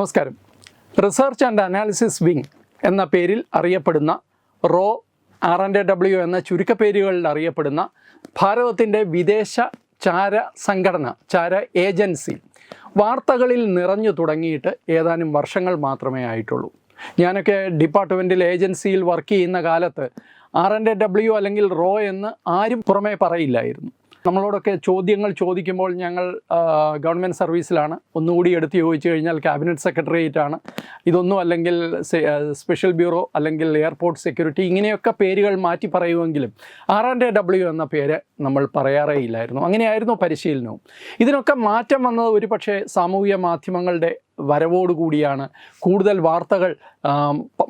നമസ്കാരം. Research and analysis wing എന്ന പേരിൽ അറിയപ്പെടുന്ന റോ ആർ എൻ ഡബ്ല്യു എന്ന ചുരുക്കപ്പേരുകളിൽ അറിയപ്പെടുന്ന ഭാരതത്തിന്റെ വിദേശ ചാര സംഘടന ചാര ഏജൻസി വാർത്തകളിൽ നിറഞ്ഞു തുടങ്ങിയിട്ട് ഏതാനും വർഷങ്ങൾ മാത്രമേ ആയിട്ടുള്ളൂ. ഞാനൊക്കെ ഡിപ്പാർട്ട്മെന്റിൽ ഏജൻസിയിൽ വർക്ക് ചെയ്യുന്ന കാലത്ത് ആർ എൻ ഡബ്ല്യു അല്ലെങ്കിൽ റോ എന്ന് ആരും പുറമേ പറയില്ലായിരുന്നു. നമ്മളോടൊക്കെ ചോദ്യങ്ങൾ ചോദിക്കുമ്പോൾ ഞങ്ങൾ ഗവൺമെന്റ് സർവീസിലാണ്. ഒന്നുകൂടി എടുത്തു ചോദിച്ചു കഴിഞ്ഞാൽ ക്യാബിനറ്റ് സെക്രട്ടേറിയറ്റ് ആണ്. ഇതൊന്നും അല്ലെങ്കിൽ സ്പെഷ്യൽ ബ്യൂറോ അല്ലെങ്കിൽ എയർപോർട്ട് സെക്യൂരിറ്റി ഇങ്ങനെയൊക്കെ പേരുകൾ മാറ്റി പറയുമെങ്കിലും ആർ ആൻഡ് എ ഡബ്ല്യു എന്ന പേര് നമ്മൾ പറയാറേ ഇല്ലായിരുന്നു. അങ്ങനെയായിരുന്നു പരിശീലനവും. ഇതിനൊക്കെ മാറ്റം വന്നത് ഒരു പക്ഷേ സാമൂഹിക മാധ്യമങ്ങളുടെ വരവോടുകൂടിയാണ് കൂടുതൽ വാർത്തകൾ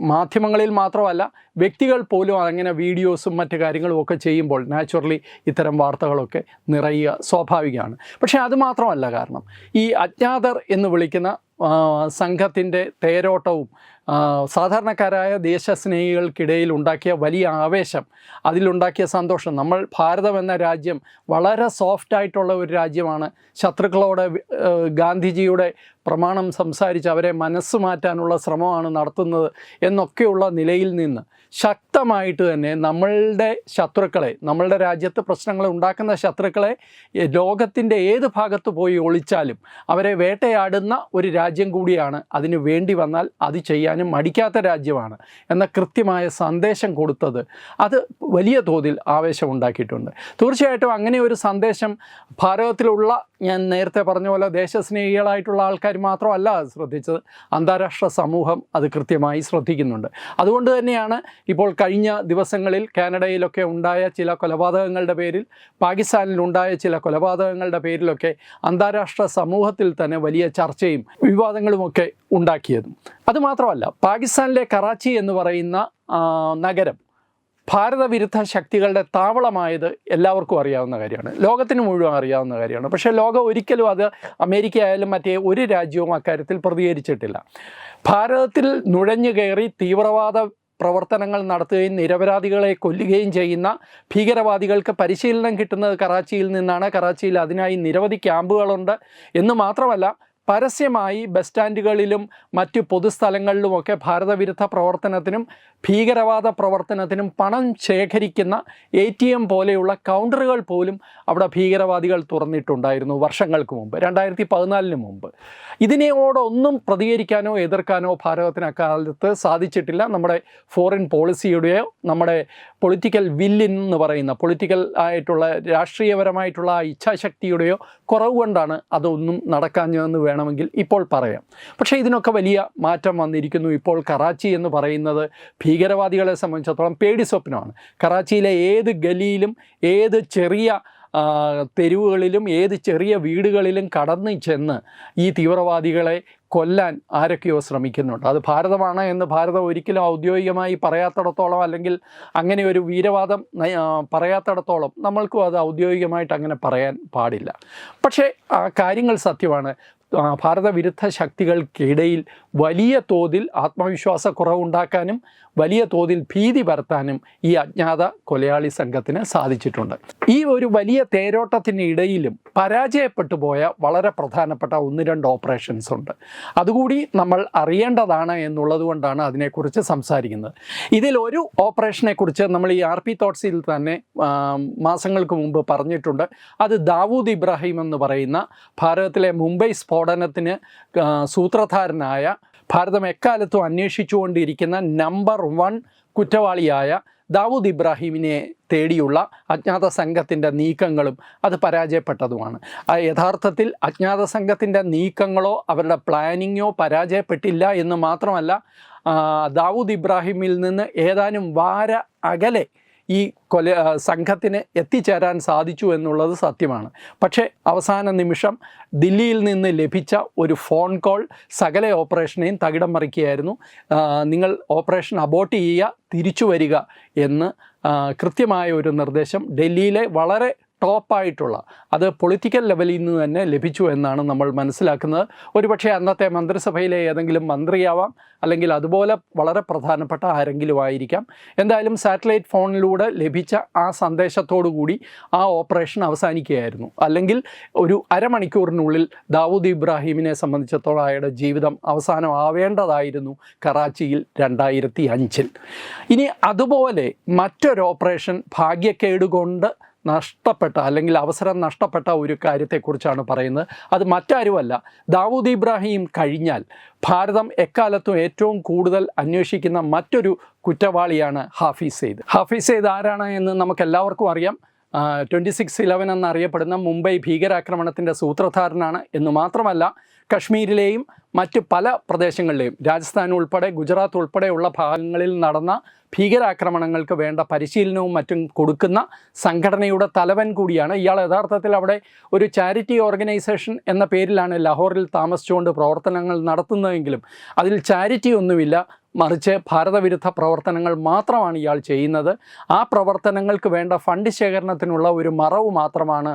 മാധ്യമങ്ങളിൽ മാത്രമല്ല വ്യക്തികൾ പോലും അങ്ങനെ വീഡിയോസും മറ്റു കാര്യങ്ങളും ഒക്കെ ചെയ്യുമ്പോൾ നാച്ചുറലി ഇത്തരം വാർത്തകളൊക്കെ നിറയുക സ്വാഭാവികമാണ്. പക്ഷേ അത് മാത്രമല്ല കാരണം ഈ അജ്ഞാതർ എന്ന് വിളിക്കുന്ന സംഘത്തിന്റെ തേരോട്ടവും സാധാരണക്കാരായ ദേശസ്നേഹികൾക്കിടയിൽ ഉണ്ടാക്കിയ വലിയ ആവേശം അതിലുണ്ടാക്കിയ സന്തോഷം. നമ്മൾ ഭാരതം എന്ന രാജ്യം വളരെ സോഫ്റ്റ് ആയിട്ടുള്ള ഒരു രാജ്യമാണ്. ശത്രുക്കളോട് ഗാന്ധിജിയുടെ പ്രമാണം സംസാരിച്ച് അവരെ മനസ്സ് മാറ്റാനുള്ള ശ്രമമാണ് നടത്തുന്നത് എന്നൊക്കെയുള്ള നിലയിൽ നിന്ന് ശക്തമായിട്ട് തന്നെ നമ്മളുടെ ശത്രുക്കളെ നമ്മളുടെ രാജ്യത്ത് പ്രശ്നങ്ങൾ ഉണ്ടാക്കുന്ന ശത്രുക്കളെ ലോകത്തിന്റെ ഏത് ഭാഗത്ത് പോയി ഒളിച്ചാലും അവരെ വേട്ടയാടുന്ന ഒരു രാജ്യം കൂടിയാണ്. അതിന് വേണ്ടി വന്നാൽ അത് ചെയ്യാനും മടിക്കാത്ത രാജ്യമാണ് എന്ന കൃത്യമായ സന്ദേശം കൊടുത്തത്. അത് വലിയ തോതിൽ ആവേശമുണ്ടാക്കിയിട്ടുണ്ട് തീർച്ചയായിട്ടും അങ്ങനെ ഒരു സന്ദേശം ഭാരതത്തിലുള്ള ഞാൻ നേരത്തെ പറഞ്ഞ പോലെ ദേശസ്നേഹികളായിട്ടുള്ള ആൾക്കാർ മാത്രമല്ല ശ്രദ്ധിച്ചത്. അന്താരാഷ്ട്ര സമൂഹം അത് കൃത്യമായി ശ്രദ്ധിക്കുന്നുണ്ട്. അതുകൊണ്ട് തന്നെയാണ് ഇപ്പോൾ കഴിഞ്ഞ ദിവസങ്ങളിൽ കാനഡയിലൊക്കെ ഉണ്ടായ ചില കൊലപാതകങ്ങളുടെ പേരിൽ പാകിസ്ഥാനിൽ ഉണ്ടായ ചില കൊലപാതകങ്ങളുടെ പേരിലൊക്കെ അന്താരാഷ്ട്ര സമൂഹത്തിൽ തന്നെ വലിയ ചർച്ചയും വിവാദങ്ങളുമൊക്കെ ഉണ്ടാക്കിയതും. അതുമാത്രമല്ല പാകിസ്ഥാനിലെ കറാച്ചി എന്ന് പറയുന്ന നഗരം ഭാരതവിരുദ്ധ ശക്തികളുടെ താവളമായത് എല്ലാവർക്കും അറിയാവുന്ന കാര്യമാണ്. ലോകത്തിന് മുഴുവൻ അറിയാവുന്ന കാര്യമാണ്. പക്ഷേ ലോകം ഒരിക്കലും അത് അമേരിക്ക ആയാലും മറ്റേ ഒരു രാജ്യവും അക്കാര്യത്തിൽ പ്രതികരിച്ചിട്ടില്ല. ഭാരതത്തിൽ നുഴഞ്ഞു കയറി തീവ്രവാദ പ്രവർത്തനങ്ങൾ നടത്തുകയും നിരപരാധികളെ കൊല്ലുകയും ചെയ്യുന്ന ഭീകരവാദികൾക്ക് പരിശീലനം കിട്ടുന്നത് കറാച്ചിയിൽ നിന്നാണ്. കറാച്ചിയിൽ അതിനായി നിരവധി ക്യാമ്പുകളുണ്ട്. എന്ന് മാത്രമല്ല പരസ്യമായി ബസ് സ്റ്റാൻഡുകളിലും മറ്റ് പൊതുസ്ഥലങ്ങളിലുമൊക്കെ ഭാരതവിരുദ്ധ പ്രവർത്തനത്തിനും ഭീകരവാദ പ്രവർത്തനത്തിനും പണം ശേഖരിക്കുന്ന എ ടി എം പോലെയുള്ള കൗണ്ടറുകൾ പോലും അവിടെ ഭീകരവാദികൾ തുറന്നിട്ടുണ്ടായിരുന്നു വർഷങ്ങൾക്ക് മുമ്പ് രണ്ടായിരത്തി പതിനാലിന് മുമ്പ്. ഇതിനോടൊന്നും പ്രതികരിക്കാനോ എതിർക്കാനോ ഭാരതത്തിന് അക്കാലത്ത് സാധിച്ചിട്ടില്ല. നമ്മുടെ ഫോറിൻ പോളിസിയുടെയോ നമ്മുടെ പൊളിറ്റിക്കൽ വില്ലിൻ എന്ന് പറയുന്ന പൊളിറ്റിക്കൽ ആയിട്ടുള്ള രാഷ്ട്രീയപരമായിട്ടുള്ള ഇച്ഛാശക്തിയുടെയോ കുറവ് കൊണ്ടാണ് അതൊന്നും നടക്കാഞ്ഞതെന്ന് വേണമെങ്കിൽ ഇപ്പോൾ പറയാം. പക്ഷേ ഇതിനൊക്കെ വലിയ മാറ്റം വന്നിരിക്കുന്നു. ഇപ്പോൾ കറാച്ചി എന്ന് പറയുന്നത് ഭീകരവാദികളെ സംബന്ധിച്ചിടത്തോളം പേടി സ്വപ്നമാണ്. കറാച്ചിയിലെ ഏത് ഗലിയിലും ഏത് ചെറിയ തെരുവുകളിലും ഏത് ചെറിയ വീടുകളിലും കടന്നു ചെന്ന് ഈ തീവ്രവാദികളെ കൊല്ലാൻ ആരൊക്കെയോ ശ്രമിക്കുന്നുണ്ട്. അത് ഭാരതമാണ് എന്ന് ഭാരതം ഒരിക്കലും ഔദ്യോഗികമായി പറയാത്തിടത്തോളം അല്ലെങ്കിൽ അങ്ങനെ ഒരു വീരവാദം പറയാത്തിടത്തോളം നമ്മൾക്കും അത് ഔദ്യോഗികമായിട്ട് അങ്ങനെ പറയാൻ പാടില്ല. പക്ഷേ കാര്യങ്ങൾ സത്യമാണ്. ഭാരതവിരുദ്ധ ശക്തികൾക്കിടയിൽ വലിയ തോതിൽ ആത്മവിശ്വാസ ആത്മവിശ്വാസക്കുറവുണ്ടാക്കാനും വലിയ തോതിൽ ഭീതി പരത്താനും ഈ അജ്ഞാത കൊലയാളി സംഘത്തിന് സാധിച്ചിട്ടുണ്ട്. ഈ ഒരു വലിയ തേരോട്ടത്തിനിടയിലും പരാജയപ്പെട്ടു പോയ വളരെ പ്രധാനപ്പെട്ട ഒന്ന് രണ്ട് ഓപ്പറേഷൻസ് ഉണ്ട്. അതുകൂടി നമ്മൾ അറിയേണ്ടതാണ് എന്നുള്ളത് കൊണ്ടാണ് അതിനെക്കുറിച്ച് സംസാരിക്കുന്നത്. ഇതിൽ ഒരു ഓപ്പറേഷനെ കുറിച്ച് നമ്മൾ ഈ ആർ പി തോട്ട്സിൽ തന്നെ മാസങ്ങൾക്ക് മുമ്പ് പറഞ്ഞിട്ടുണ്ട്. അത് ദാവൂദ് ഇബ്രാഹിം എന്ന് പറയുന്ന ഭാരതത്തിലെ മുംബൈ സ്ഫോടനത്തിന് സൂത്രധാരനായ ഭാരതം എക്കാലത്തും അന്വേഷിച്ചുകൊണ്ടിരിക്കുന്ന നമ്പർ വൺ കുറ്റവാളിയായ ദാവൂദ് ഇബ്രാഹിമിനെ തേടിയുള്ള അജ്ഞാത സംഘത്തിന്റെ നീക്കങ്ങളും അത് പരാജയപ്പെട്ടതുമാണ്. ആ യഥാർത്ഥത്തിൽ അജ്ഞാത സംഘത്തിന്റെ നീക്കങ്ങളോ അവരുടെ പ്ലാനിങ്ങോ പരാജയപ്പെട്ടില്ല എന്ന് മാത്രമല്ല ദാവൂദ് ഇബ്രാഹിമിൽ നിന്ന് ഏതാനും വാര അകലെ ഈ കൊല സംഘത്തിന് എത്തിച്ചേരാൻ സാധിച്ചു എന്നുള്ളത് സത്യമാണ്. പക്ഷേ അവസാന നിമിഷം ദില്ലിയിൽ നിന്ന് ലഭിച്ച ഒരു ഫോൺ കോൾ സകല ഓപ്പറേഷനെയും തകിടം മറിക്കുകയായിരുന്നു. നിങ്ങൾ ഓപ്പറേഷൻ അബോട്ട് ചെയ്യുക തിരിച്ചു വരിക എന്ന് കൃത്യമായ ഒരു നിർദ്ദേശം ഡൽഹിയിലെ വളരെ ടോപ്പായിട്ടുള്ള അത് പൊളിറ്റിക്കൽ ലെവലിൽ നിന്ന് തന്നെ ലഭിച്ചു എന്നാണ് നമ്മൾ മനസ്സിലാക്കുന്നത്. ഒരുപക്ഷെ അന്നത്തെ മന്ത്രിസഭയിലെ ഏതെങ്കിലും മന്ത്രിയാവാം അല്ലെങ്കിൽ അതുപോലെ വളരെ പ്രധാനപ്പെട്ട ആരെങ്കിലും ആയിരിക്കാം. എന്തായാലും സാറ്റലൈറ്റ് ഫോണിലൂടെ ലഭിച്ച ആ കൂടി ആ ഓപ്പറേഷൻ അവസാനിക്കുകയായിരുന്നു. അല്ലെങ്കിൽ ഒരു അരമണിക്കൂറിനുള്ളിൽ ദാവൂദ് ഇബ്രാഹിമിനെ സംബന്ധിച്ചിടത്തോളം അയാളുടെ ജീവിതം അവസാനം ആവേണ്ടതായിരുന്നു കറാച്ചിയിൽ രണ്ടായിരത്തി അഞ്ചിൽ. ഇനി അതുപോലെ മറ്റൊരു ഓപ്പറേഷൻ ഭാഗ്യക്കേട് കൊണ്ട് നഷ്ടപ്പെട്ട അല്ലെങ്കിൽ അവസരം നഷ്ടപ്പെട്ട ഒരു കാര്യത്തെക്കുറിച്ചാണ് പറയുന്നത്. അത് മറ്റാരുമല്ല. ദാവൂദ് ഇബ്രാഹിം കഴിഞ്ഞാൽ ഭാരതം എക്കാലത്തും ഏറ്റവും കൂടുതൽ അന്വേഷിക്കുന്ന മറ്റൊരു കുറ്റവാളിയാണ് ഹാഫിസ് സെയ്ദ്. ഹാഫിസ് സെയ്ദ് ആരാണ് എന്ന് നമുക്ക് എല്ലാവർക്കും അറിയാം ട്വന്റി സിക്സ് ഇലവൻ എന്നറിയപ്പെടുന്ന മുംബൈ ഭീകരാക്രമണത്തിന്റെ സൂത്രധാരനാണ് എന്ന് മാത്രമല്ല കശ്മീരിലെയും മറ്റ് പല പ്രദേശങ്ങളിലെയും രാജസ്ഥാൻ ഉൾപ്പെടെ ഗുജറാത്ത് ഉൾപ്പെടെയുള്ള ഭാഗങ്ങളിൽ നടന്ന ഭീകരാക്രമണങ്ങൾക്ക് വേണ്ട പരിശീലനവും മറ്റും കൊടുക്കുന്ന സംഘടനയുടെ തലവൻ കൂടിയാണ്. ഇയാൾ യഥാർത്ഥത്തിൽ അവിടെ ഒരു ചാരിറ്റി ഓർഗനൈസേഷൻ എന്ന പേരിലാണ് ലാഹോറിൽ താമസിച്ചുകൊണ്ട് പ്രവർത്തനങ്ങൾ നടത്തുന്നതെങ്കിലും അതിൽ ചാരിറ്റി ഒന്നുമില്ല. മറിച്ച് ഭാരതവിരുദ്ധ പ്രവർത്തനങ്ങൾ മാത്രമാണ് ഇയാൾ ചെയ്യുന്നത്. ആ പ്രവർത്തനങ്ങൾക്ക് വേണ്ട ഫണ്ട് ശേഖരണത്തിനുള്ള ഒരു മറവ് മാത്രമാണ്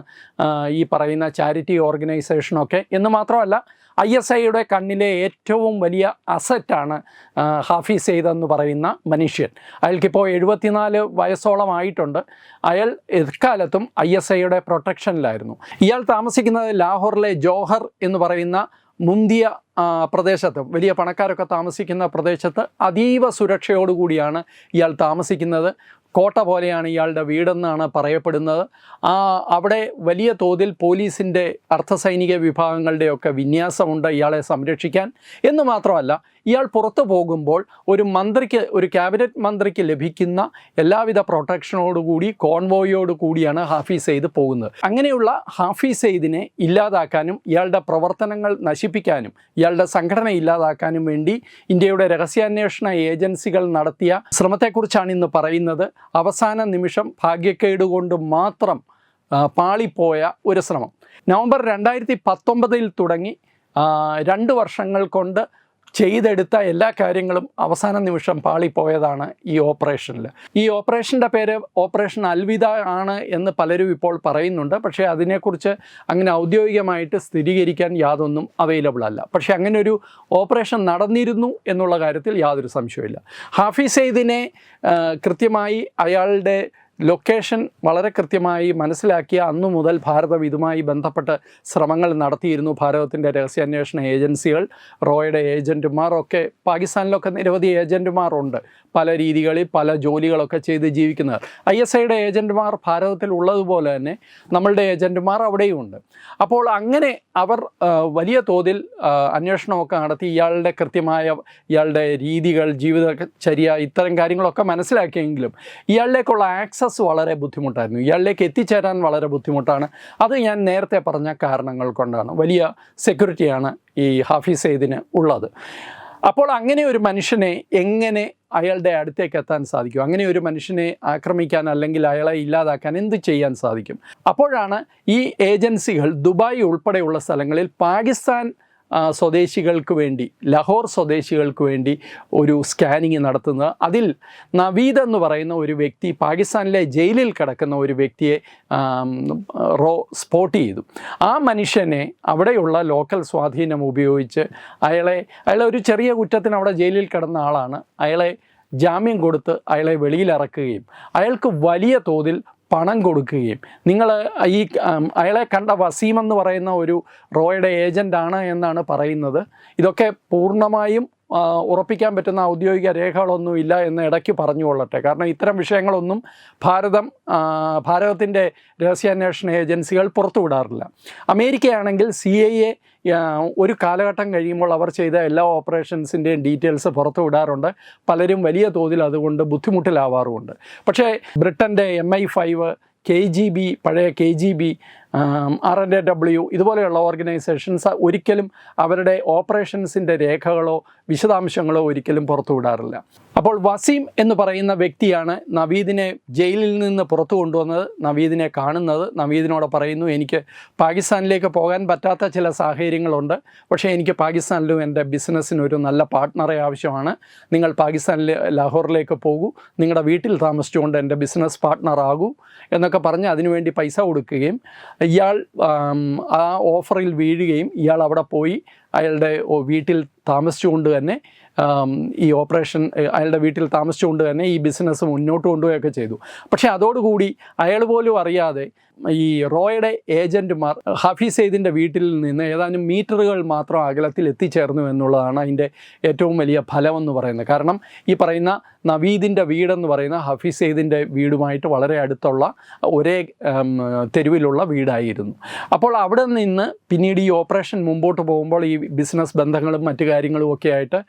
ഈ പറയുന്ന ചാരിറ്റി ഓർഗനൈസേഷനൊക്കെ. എന്ന് മാത്രമല്ല ഐ എസ് ഐയുടെ കണ്ണിലെ ഏറ്റവും വലിയ അസറ്റാണ് ഹാഫിസ് സെയ്ദ് എന്ന് പറയുന്ന മനുഷ്യൻ. അയാൾക്കിപ്പോൾ എഴുപത്തിനാല് വയസ്സോളം ആയിട്ടുണ്ട്. അയാൾ എക്കാലത്തും ഐ എസ് ഐയുടെ പ്രൊട്ടക്ഷനിലായിരുന്നു ഇയാൾ താമസിക്കുന്നത് ലാഹോറിലെ ജോഹർ എന്ന് പറയുന്ന മുന്തിയ പ്രദേശത്ത്. വലിയ പണക്കാരൊക്കെ താമസിക്കുന്ന പ്രദേശത്ത് അതീവ സുരക്ഷയോടുകൂടിയാണ് ഇയാൾ താമസിക്കുന്നത്. കോട്ട പോലെയാണ് ഇയാളുടെ വീടെന്നാണ് പറയപ്പെടുന്നത്. ആ അവിടെ വലിയ തോതിൽ പോലീസിന്റെ അർദ്ധസൈനിക വിഭാഗങ്ങളുടെയൊക്കെ വിന്യാസമുണ്ട് ഇയാളെ സംരക്ഷിക്കാൻ. എന്ന് മാത്രമല്ല ഇയാൾ പുറത്തു പോകുമ്പോൾ ഒരു മന്ത്രിക്ക് ഒരു ക്യാബിനറ്റ് മന്ത്രിക്ക് ലഭിക്കുന്ന എല്ലാവിധ പ്രൊട്ടക്ഷനോടുകൂടി കോൺവോയോട് കൂടിയാണ് ഹാഫിസ് സെയ്ദ് പോകുന്നത്. അങ്ങനെയുള്ള ഹാഫീസ് സെയ്ദിനെ ഇല്ലാതാക്കാനും ഇയാളുടെ പ്രവർത്തനങ്ങൾ നശിപ്പിക്കാനും ഇയാളുടെ സംഘടന ഇല്ലാതാക്കാനും വേണ്ടി ഇന്ത്യയുടെ രഹസ്യാന്വേഷണ ഏജൻസികൾ നടത്തിയ ശ്രമത്തെക്കുറിച്ചാണ് ഇന്ന് പറയുന്നത്. അവസാന നിമിഷം ഭാഗ്യക്കേട് കൊണ്ട് മാത്രം പാളിപ്പോയ ഒരു ശ്രമം. നവംബർ രണ്ടായിരത്തി പത്തൊമ്പതിൽ തുടങ്ങി രണ്ട് വർഷങ്ങൾ കൊണ്ട് ചെയ്തെടുത്ത എല്ലാ കാര്യങ്ങളും അവസാന നിമിഷം പാളിപ്പോയതാണ് ഈ ഓപ്പറേഷനിൽ ഈ ഓപ്പറേഷന്റെ പേര് ഓപ്പറേഷൻ അൽവിദ ആണ് എന്ന് പലരും ഇപ്പോൾ പറയുന്നുണ്ട്. പക്ഷേ അതിനെക്കുറിച്ച് അങ്ങനെ ഔദ്യോഗികമായിട്ട് സ്ഥിരീകരിക്കാൻ യാതൊന്നും അവൈലബിൾ അല്ല. പക്ഷേ അങ്ങനെ ഒരു ഓപ്പറേഷൻ നടന്നിരുന്നു എന്നുള്ള കാര്യത്തിൽ യാതൊരു സംശയമില്ല ഹാഫിസ് സെയ്ദിനെ കൃത്യമായി അയാളുടെ ലൊക്കേഷൻ വളരെ കൃത്യമായി മനസ്സിലാക്കിയ അന്നു മുതൽ ഭാരതം ഇതുമായി ബന്ധപ്പെട്ട് ശ്രമങ്ങൾ നടത്തിയിരുന്നു. ഭാരതത്തിന്റെ രഹസ്യാന്വേഷണ ഏജൻസികൾ റോയുടെ ഏജന്റുമാർ ഒക്കെ പാകിസ്ഥാനിലൊക്കെ നിരവധി ഏജന്റുമാരുണ്ട് പല രീതികളിൽ പല ജോലികളൊക്കെ ചെയ്ത് ജീവിക്കുന്നത്. ഐ എസ് ഐയുടെ ഏജന്റുമാർ ഭാരതത്തിൽ ഉള്ളതുപോലെ തന്നെ നമ്മളുടെ ഏജന്റുമാർ അവിടെയും ഉണ്ട് അപ്പോൾ അങ്ങനെ അവർ വലിയ തോതിൽ അന്വേഷണമൊക്കെ നടത്തി ഇയാളുടെ കൃത്യമായ ഇയാളുടെ രീതികൾ ജീവിതചര്യ ഇത്തരം കാര്യങ്ങളൊക്കെ മനസ്സിലാക്കിയെങ്കിലും ഇയാളിലേക്കുള്ള ആക്സസ് വളരെ ബുദ്ധിമുട്ടായിരുന്നു. ഇയാളിലേക്ക് എത്തിച്ചേരാൻ വളരെ ബുദ്ധിമുട്ടാണ്. അത് ഞാൻ നേരത്തെ പറഞ്ഞ കാരണങ്ങൾ കൊണ്ടാണ്. വലിയ സെക്യൂരിറ്റിയാണ് ഈ ഹാഫിസ് സെയ്ദിന് ഉള്ളത്. അപ്പോൾ അങ്ങനെ ഒരു മനുഷ്യനെ എങ്ങനെ അയാളുടെ അടുത്തേക്ക് എത്താൻ സാധിക്കും? അങ്ങനെ ഒരു മനുഷ്യനെ ആക്രമിക്കാൻ അല്ലെങ്കിൽ അയാളെ ഇല്ലാതാക്കാൻ എന്ത് ചെയ്യാൻ സാധിക്കും? അപ്പോഴാണ് ഈ ഏജൻസികൾ ദുബായ് ഉൾപ്പെടെയുള്ള സ്ഥലങ്ങളിൽ പാകിസ്ഥാൻ സ്വദേശികൾക്ക് വേണ്ടി ലഹോർ സ്വദേശികൾക്ക് വേണ്ടി ഒരു സ്കാനിങ് നടത്തുന്നത്. അതിൽ നവീദ് എന്ന് പറയുന്ന ഒരു വ്യക്തി പാകിസ്ഥാനിലെ ജയിലിൽ കിടക്കുന്ന ഒരു വ്യക്തിയെ റോ സ്പോട്ട് ചെയ്തു. ആ മനുഷ്യനെ അവിടെയുള്ള ലോക്കൽ സ്വാധീനം ഉപയോഗിച്ച് അയാളെ അയാളെ ഒരു ചെറിയ കുറ്റത്തിന് അവിടെ ജയിലിൽ കിടന്ന ആളാണ്. അയാളെ ജാമ്യം കൊടുത്ത് അയാളെ വെളിയിലിറക്കുകയും അയാൾക്ക് വലിയ തോതിൽ പണം കൊടുക്കുകയും. നിങ്ങൾ ഈ അയാളെ കണ്ട വസീം എന്ന് പറയുന്ന ഒരു റോയുടെ ഏജന്റാണ് എന്നാണ് പറയുന്നത്. ഇതൊക്കെ പൂർണമായും ഉറപ്പിക്കാൻ പറ്റുന്ന ഔദ്യോഗിക രേഖകളൊന്നും ഇല്ല എന്ന് ഇടയ്ക്ക് പറഞ്ഞു കൊള്ളട്ടെ കാരണം ഇത്തരം വിഷയങ്ങളൊന്നും ഭാരതം ഭാരതത്തിന്റെ രഹസ്യാന്വേഷണ ഏജൻസികൾ പുറത്തുവിടാറില്ല അമേരിക്കയാണെങ്കിൽ സി ഐ എ ഒരു കാലഘട്ടം കഴിയുമ്പോൾ അവർ ചെയ്ത എല്ലാ ഓപ്പറേഷൻസിന്റെയും ഡീറ്റെയിൽസ് പുറത്തു വിടാറുണ്ട്. പലരും വലിയ തോതിൽ അതുകൊണ്ട് ബുദ്ധിമുട്ടിലാവാറുമുണ്ട്. പക്ഷേ ബ്രിട്ടന്റെ M I five K G B പഴയ K G B R N A W ഇതുപോലെയുള്ള ഓർഗനൈസേഷൻസ് ഒരിക്കലും അവരുടെ ഓപ്പറേഷൻസിന്റെ രേഖകളോ വിശദാംശങ്ങളോ ഒരിക്കലും പുറത്തുവിടാറില്ല അപ്പോൾ വസീം എന്ന് പറയുന്ന വ്യക്തിയാണ് നവീദിനെ ജയിലിൽ നിന്ന് പുറത്തു കൊണ്ടുവന്നത് നവീദിനെ കാണുന്നത്. നവീദിനോട് പറയുന്നു എനിക്ക് പാകിസ്ഥാനിലേക്ക് പോകാൻ പറ്റാത്ത ചില സാഹചര്യങ്ങളുണ്ട്. പക്ഷേ എനിക്ക് പാകിസ്ഥാനിലും എന്റെ ബിസിനസ്സിനൊരു നല്ല പാർട്ട്ണറെ ആവശ്യമാണ്. നിങ്ങൾ പാകിസ്ഥാനിൽ ലാഹോറിലേക്ക് പോകൂ. നിങ്ങളുടെ വീട്ടിൽ താമസിച്ചുകൊണ്ട് എന്റെ ബിസിനസ് പാർട്ട്ണർ ആകൂ എന്നൊക്കെ പറഞ്ഞ് അതിനുവേണ്ടി പൈസ കൊടുക്കുകയും ഇയാൾ ആ ഓഫറിൽ വീഴുകയും ഇയാൾ അവിടെ പോയി അയാളുടെ വീട്ടിൽ താമസിച്ചുകൊണ്ട് തന്നെ ഈ ഓപ്പറേഷൻ അയാളുടെ വീട്ടിൽ താമസിച്ചുകൊണ്ട് തന്നെ ഈ ബിസിനസ് മുന്നോട്ട് കൊണ്ടുപോവുകയൊക്കെ ചെയ്തു. പക്ഷേ അതോടുകൂടി അയാൾ പോലും അറിയാതെ ഈ റോയുടെ ഏജന്റുമാർ ഹഫീസ് സെയ്ദിന്റെ വീട്ടിൽ നിന്ന് ഏതാനും മീറ്ററുകൾ മാത്രം അകലത്തിൽ എത്തിച്ചേർന്നു എന്നുള്ളതാണ് അതിന്റെ ഏറ്റവും വലിയ ഫലമെന്ന് പറയുന്നത്. കാരണം ഈ പറയുന്ന നവീദിന്റെ വീടെന്ന് പറയുന്ന ഹഫീസ് സെയ്ദിന്റെ വീടുമായിട്ട് വളരെ അടുത്തുള്ള ഒരേ തെരുവിലുള്ള വീടായിരുന്നു. അപ്പോൾ അവിടെ നിന്ന് പിന്നീട് ഈ ഓപ്പറേഷൻ മുമ്പോട്ട് പോകുമ്പോൾ ഈ ബിസിനസ് ബന്ധങ്ങളും മറ്റു കാര്യങ്ങളും ഒക്കെ ആയിട്ട്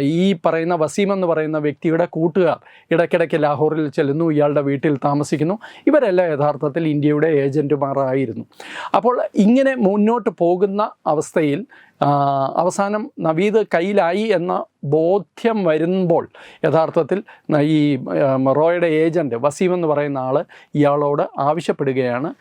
ഈ പറയുന്ന വസീം എന്ന് പറയുന്ന വ്യക്തിയുടെ കൂട്ടുകാർ ഇടയ്ക്കിടയ്ക്ക് ലാഹോറിൽ ചെല്ലുന്നു ഇയാളുടെ വീട്ടിൽ താമസിക്കുന്നു. ഇവരെല്ലാം യഥാർത്ഥത്തിൽ ഇന്ത്യയുടെ ഏജന്റുമാരായിരുന്നു അപ്പോൾ ഇങ്ങനെ മുന്നോട്ട് പോകുന്ന അവസ്ഥയിൽ അവസാനം നവീദ് കയ്യിലായി എന്ന ബോധ്യം വരുമ്പോൾ യഥാർത്ഥത്തിൽ ഈ റോയുടെ ഏജന്റ് വസീം എന്ന് പറയുന്ന ആൾ ഇയാളോട് ആവശ്യപ്പെടുകയാണ്.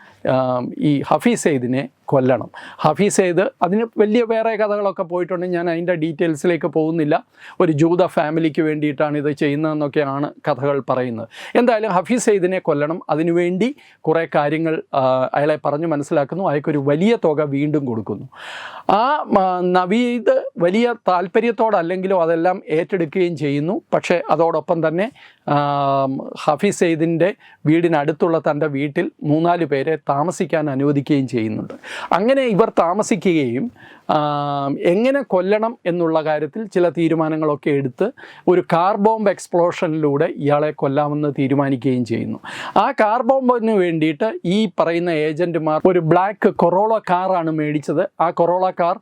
ഈ ഹഫീസ് സെയ്ദിനെ കൊല്ലണം. ഹഫീസ് സെയ്ദ് അതിന് വലിയ വേറെ കഥകളൊക്കെ പോയിട്ടുണ്ട്. ഞാൻ അതിന്റെ ഡീറ്റെയിൽസിലേക്ക് പോകുന്നില്ല. ഒരു ജൂത ഫാമിലിക്ക് വേണ്ടിയിട്ടാണ് ഇത് ചെയ്യുന്നതെന്നൊക്കെയാണ് കഥകൾ പറയുന്നത്. എന്തായാലും ഹഫീസ് സെയ്ദിനെ കൊല്ലണം അതിനുവേണ്ടി കുറേ കാര്യങ്ങൾ അയാളെ പറഞ്ഞു മനസ്സിലാക്കുന്നു. അയാൾക്കൊരു വലിയ തുക വീണ്ടും കൊടുക്കുന്നു. ആ, നവീദ് വലിയ താല്പര്യത്തോടല്ലെങ്കിലും അതെല്ലാം ഏറ്റെടുക്കുകയും ചെയ്യുന്നു. പക്ഷേ അതോടൊപ്പം തന്നെ ഹഫീസ് സെയ്ദിന്റെ വീടിനടുത്തുള്ള തന്റെ വീട്ടിൽ മൂന്നാൽ പേരെ താമസിക്കാൻ അനുവദിക്കുകയും ചെയ്യുന്നുണ്ട്. അങ്ങനെ ഇവർ താമസിക്കുകയും എങ്ങനെ കൊല്ലണം എന്നുള്ള കാര്യത്തിൽ ചില തീരുമാനങ്ങളൊക്കെ എടുത്ത് ഒരു കാർ ബോംബ് എക്സ്പ്ലോഷനിലൂടെ ഇയാളെ കൊല്ലാമെന്ന് തീരുമാനിക്കുകയും ചെയ്യുന്നു. ആ കാർ ബോംബിന് വേണ്ടിയിട്ട് ഈ പറയുന്ന ഏജന്റുമാർ ഒരു ബ്ലാക്ക് കൊറോള കാറാണ് മേടിച്ചത്. ആ കൊറോള കാർ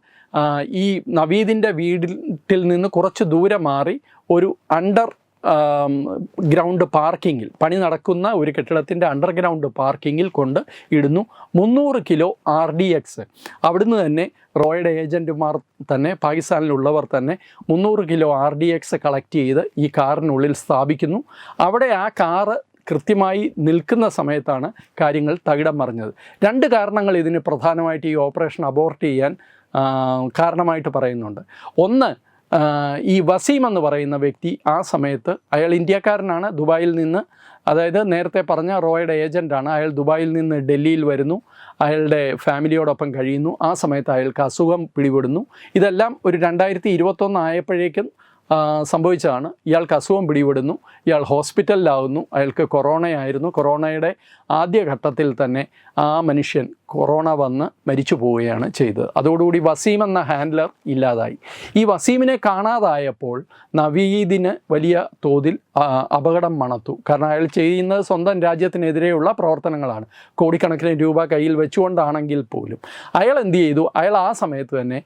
ഈ നവീദിന്റെ വീട്ടിൽ നിന്ന് കുറച്ച് ദൂരെ മാറി ഒരു അണ്ടർ ഗ്രൗണ്ട് പാർക്കിങ്ങിൽ പണി നടക്കുന്ന ഒരു കെട്ടിടത്തിന്റെ അണ്ടർഗ്രൗണ്ട് പാർക്കിങ്ങിൽ കൊണ്ട് ഇടുന്നു. മുന്നൂറ് കിലോ ആർ ഡി എക്സ്. അവിടുന്ന് തന്നെ റോയുടെ ഏജന്റുമാർ തന്നെ പാകിസ്ഥാനിലുള്ളവർ തന്നെ മുന്നൂറ് kilo R D X collect ചെയ്ത് ഈ കാറിനുള്ളിൽ സ്ഥാപിക്കുന്നു. അവിടെ ആ കാറ് കൃത്യമായി നിൽക്കുന്ന സമയത്താണ് കാര്യങ്ങൾ തകിടം മറിഞ്ഞത്. രണ്ട് കാരണങ്ങൾ ഇതിന് പ്രധാനമായിട്ട് ഈ ഓപ്പറേഷൻ അബോർട്ട് ചെയ്യാൻ കാരണമായിട്ട് പറയുന്നുണ്ട്. ഒന്ന് ഈ വസീം എന്ന് പറയുന്ന വ്യക്തി ആ സമയത്ത് അയാൾ ഇന്ത്യക്കാരനാണ് ദുബായിൽ നിന്ന്. അതായത് നേരത്തെ പറഞ്ഞ റോയുടെ ഏജന്റാണ് അയാൾ ദുബായിൽ നിന്ന് ഡൽഹിയിൽ വരുന്നു. അയാളുടെ ഫാമിലിയോടൊപ്പം കഴിയുന്നു. ആ സമയത്ത് അയാൾക്ക് അസുഖം പിടിപെടുന്നു. ഇതെല്ലാം ഒരു രണ്ടായിരത്തി ഇരുപത്തൊന്ന് ആയപ്പോഴേക്കും സംഭവിച്ചതാണ്. ഇയാൾക്ക് അസുഖം പിടിപെടുന്നു. ഇയാൾ ഹോസ്പിറ്റലിലാവുന്നു. അയാൾക്ക് കൊറോണയായിരുന്നു. കൊറോണയുടെ ആദ്യഘട്ടത്തിൽ തന്നെ ആ മനുഷ്യൻ കൊറോണ വന്ന് മരിച്ചു പോവുകയാണ് ചെയ്തത്. അതോടുകൂടി വസീം എന്ന ഹാൻഡ്ലർ ഇല്ലാതായി. ഈ വസീമിനെ കാണാതായപ്പോൾ നവീദിന് വലിയ തോതിൽ അപകടം മണത്തു. കാരണം അയാൾ ചെയ്യുന്നത് സ്വന്തം രാജ്യത്തിനെതിരെയുള്ള പ്രവർത്തനങ്ങളാണ്. കോടിക്കണക്കിന് രൂപ കയ്യിൽ വെച്ചുകൊണ്ടാണെങ്കിൽ പോലും. അയാൾ എന്ത് ചെയ്തു? അയാൾ ആ സമയത്ത് തന്നെ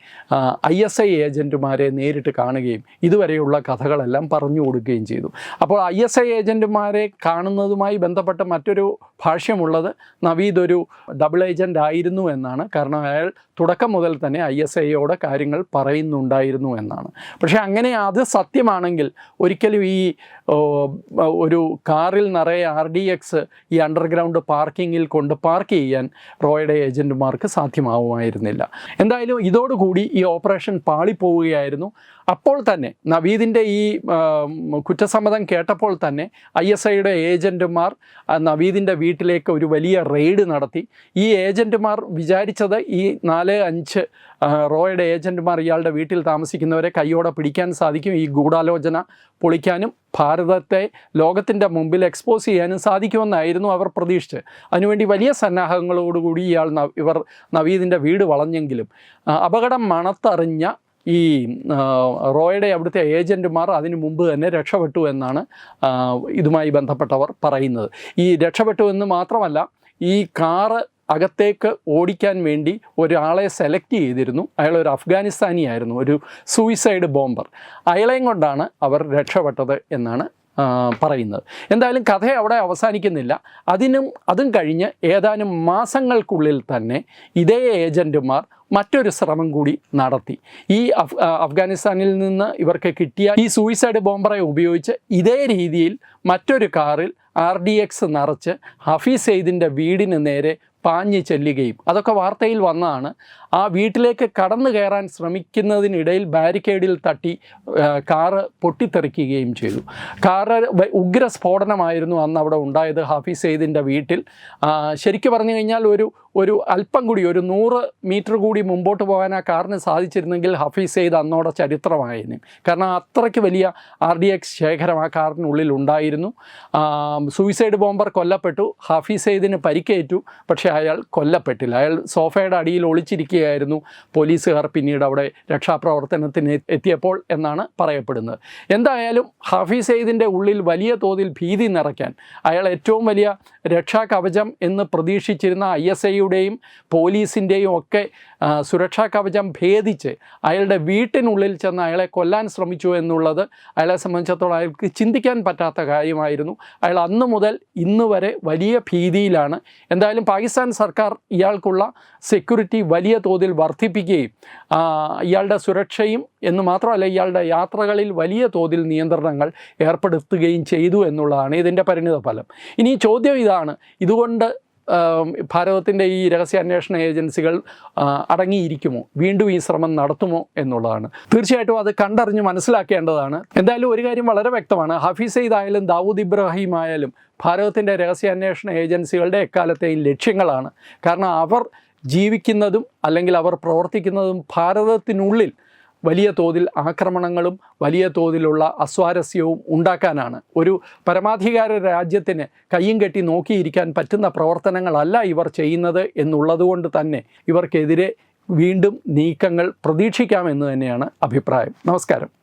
ഐ എസ് ഐ ഏജന്റുമാരെ നേരിട്ട് കാണുകയും ഇതുവരെയുള്ള കഥകളെല്ലാം പറഞ്ഞു കൊടുക്കുകയും ചെയ്തു. അപ്പോൾ ഐ എസ് ഐ ഏജന്റുമാരെ കാണുന്നതുമായി ബന്ധപ്പെട്ട മറ്റൊരു ഭാഷ്യമുള്ളത് നവീദ് ഒരു ഡബിൾ ഏജന്റ് ആയിരുന്നു എന്നാണ്. കാരണം അയാൾ തുടക്കം മുതൽ തന്നെ ഐ എസ് ഐയോട് കാര്യങ്ങൾ പറയുന്നുണ്ടായിരുന്നു എന്നാണ്. പക്ഷേ അങ്ങനെ അത് സത്യമാണെങ്കിൽ ഒരിക്കലും ഈ ഒരു കാറിൽ നിറയെ ആർ ഡി എക്സ് ഈ അണ്ടർഗ്രൗണ്ട് പാർക്കിങ്ങിൽ കൊണ്ട് പാർക്ക് ചെയ്യാൻ റോയുടെ ഏജന്റുമാർക്ക് സാധ്യമാവുമായിരുന്നില്ല. എന്തായാലും ഇതോടുകൂടി ഈ ഓപ്പറേഷൻ പാളിപ്പോവുകയായിരുന്നു. അപ്പോൾ തന്നെ നവീദിന്റെ ഈ കുറ്റസമ്മതം കേട്ടപ്പോൾ തന്നെ ഐ എസ് ഐയുടെ ഏജന്റുമാർ നവീദിന്റെ വീട്ടിലേക്ക് ഒരു വലിയ റെയ്ഡ് നടത്തി. ഈ ഏജന്റുമാർ വിചാരിച്ചത് ഈ നാല് അഞ്ച് റോയുടെ ഏജന്റുമാർ ഇയാളുടെ വീട്ടിൽ താമസിക്കുന്നവരെ കൈയോടെ പിടിക്കാൻ സാധിക്കും. ഈ ഗൂഢാലോചന പൊളിക്കാനും ഭാരതത്തെ ലോകത്തിന്റെ മുമ്പിൽ എക്സ്പോസ് ചെയ്യാനും സാധിക്കുമെന്നായിരുന്നു അവർ പ്രതീക്ഷിച്ചത്. അതിനുവേണ്ടി വലിയ സന്നാഹങ്ങളോടുകൂടി ഇയാൾ ഇവർ നവീദിന്റെ വീട് വളഞ്ഞെങ്കിലും അപകടം മണത്തറിഞ്ഞ ഈ റോയുടെ അവിടുത്തെ ഏജന്റുമാർ അതിനു മുമ്പ് തന്നെ രക്ഷപ്പെട്ടു എന്നാണ് ഇതുമായി ബന്ധപ്പെട്ടവർ പറയുന്നത്. ഈ രക്ഷപ്പെട്ടു എന്ന് മാത്രമല്ല ഈ കാറ് അകത്തേക്ക് ഓടിക്കാൻ വേണ്ടി ഒരാളെ സെലക്ട് ചെയ്തിരുന്നു. അയാൾ ഒരു അഫ്ഗാനിസ്ഥാനി ആയിരുന്നു ഒരു സൂയിസൈഡ് ബോംബർ. അയാളെയും കൊണ്ടാണ് അവർ രക്ഷപ്പെട്ടത് എന്നാണ് പറയുന്നത്. എന്തായാലും കഥ അവിടെ അവസാനിക്കുന്നില്ല. അതിനും അതും കഴിഞ്ഞ് ഏതാനും മാസങ്ങൾക്കുള്ളിൽ തന്നെ ഇതേ ഏജന്റുമാർ മറ്റൊരു ശ്രമം കൂടി നടത്തി. ഈ അഫ് അഫ്ഗാനിസ്ഥാനിൽ നിന്ന് ഇവർക്ക് കിട്ടിയ ഈ സൂയിസൈഡ് ബോംബറെ ഉപയോഗിച്ച് ഇതേ രീതിയിൽ മറ്റൊരു കാറിൽ ആർ ഡി എക്സ് നിറച്ച് ഹഫീസ് സെയ്ദിന്റെ വീടിന് നേരെ പാഞ്ഞു ചെല്ലുകയും അതൊക്കെ വാർത്തയിൽ വന്നതാണ്. ആ വീട്ടിലേക്ക് കടന്നു കയറാൻ ശ്രമിക്കുന്നതിനിടയിൽ ബാരിക്കേഡിൽ തട്ടി കാറ് പൊട്ടിത്തെറിക്കുകയും ചെയ്തു. കാറ് ഉഗ്ര സ്ഫോടനമായിരുന്നു അന്ന് അവിടെ ഉണ്ടായത് ഹാഫിസ് സെയ്ദിന്റെ വീട്ടിൽ. ശരിക്കു പറഞ്ഞു കഴിഞ്ഞാൽ ഒരു ഒരു അല്പം കൂടി ഒരു നൂറ് മീറ്റർ കൂടി മുമ്പോട്ട് പോകാൻ ആ കാറിന് സാധിച്ചിരുന്നെങ്കിൽ ഹഫീസ് സെയ്ദ് അന്നോടെ ചരിത്രമായിരുന്നു. കാരണം അത്രയ്ക്ക് വലിയ ആർ ഡി എക്സ് ശേഖരം ആ കാറിനുള്ളിൽ ഉണ്ടായിരുന്നു. സൂയിസൈഡ് ബോംബർ കൊല്ലപ്പെട്ടു. ഹാഫീസ് സെയ്ദിന് പരിക്കേറ്റു. പക്ഷേ അയാൾ കൊല്ലപ്പെട്ടില്ല. അയാൾ സോഫയുടെ അടിയിൽ ഒളിച്ചിരിക്കുകയായിരുന്നു. പോലീസുകാർ പിന്നീട് അവിടെ രക്ഷാപ്രവർത്തനത്തിന് എത്തിയപ്പോൾ എന്നാണ് പറയപ്പെടുന്നത്. എന്തായാലും ഹാഫീസ് സെയ്ദിന്റെ ഉള്ളിൽ വലിയ തോതിൽ ഭീതി നിറയ്ക്കാൻ അയാൾ ഏറ്റവും വലിയ രക്ഷാകവചം എന്ന് പ്രതീക്ഷിച്ചിരുന്ന ഐ എസ് ഐയുടെയും പോലീസിന്റെയും ഒക്കെ സുരക്ഷാ കവചം ഭേദിച്ച് അയാളുടെ വീട്ടിനുള്ളിൽ ചെന്ന് അയാളെ കൊല്ലാൻ ശ്രമിച്ചു എന്നുള്ളത് അയാളെ സംബന്ധിച്ചിടത്തോളം അയാൾക്ക് ചിന്തിക്കാൻ പറ്റാത്ത കാര്യമായിരുന്നു. അയാൾ അന്ന് മുതൽ ഇന്ന് വരെ വലിയ ഭീതിയിലാണ്. എന്തായാലും പാകിസ്ഥാൻ സർക്കാർ ഇയാൾക്കുള്ള സെക്യൂരിറ്റി വലിയ തോതിൽ വർദ്ധിപ്പിക്കുകയും ഇയാളുടെ സുരക്ഷയും എന്ന് മാത്രമല്ല ഇയാളുടെ യാത്രകളിൽ വലിയ തോതിൽ നിയന്ത്രണങ്ങൾ ഏർപ്പെടുത്തുകയും ചെയ്തു എന്നുള്ളതാണ് ഇതിന്റെ പരിണിത ഫലം ഇനി ചോദ്യം ഇതാണ്. ഇതുകൊണ്ട് ഭാരതത്തിന്റെ ഈ രഹസ്യാന്വേഷണ ഏജൻസികൾ അടങ്ങിയിരിക്കുമോ? വീണ്ടും ഈ ശ്രമം നടത്തുമോ എന്നുള്ളതാണ്. തീർച്ചയായിട്ടും അത് കണ്ടറിഞ്ഞ് മനസ്സിലാക്കേണ്ടതാണ്. എന്തായാലും ഒരു കാര്യം വളരെ വ്യക്തമാണ്. ഹഫീസ് സെയ്ദ് ആയാലും ദാവൂദ് ഇബ്രാഹിം ആയാലും ഭാരതത്തിന്റെ രഹസ്യാന്വേഷണ ഏജൻസികളുടെ എക്കാലത്തെയും ലക്ഷ്യങ്ങളാണ്. കാരണം അവർ ജീവിക്കുന്നതും അല്ലെങ്കിൽ അവർ പ്രവർത്തിക്കുന്നതും ഭാരതത്തിനുള്ളിൽ വലിയ തോതിൽ ആക്രമണങ്ങളും വലിയ തോതിലുള്ള അസ്വാരസ്യവും ഉണ്ടാക്കാനാണ്. ഒരു പരമാധികാര രാജ്യത്തിന് കയ്യും കെട്ടി നോക്കിയിരിക്കാൻ പറ്റുന്ന പ്രവർത്തനങ്ങളല്ല ഇവർ ചെയ്യുന്നത് എന്നുള്ളതുകൊണ്ട് തന്നെ ഇവർക്കെതിരെ വീണ്ടും നീക്കങ്ങൾ പ്രതീക്ഷിക്കാമെന്ന് തന്നെയാണ് അഭിപ്രായം. നമസ്കാരം.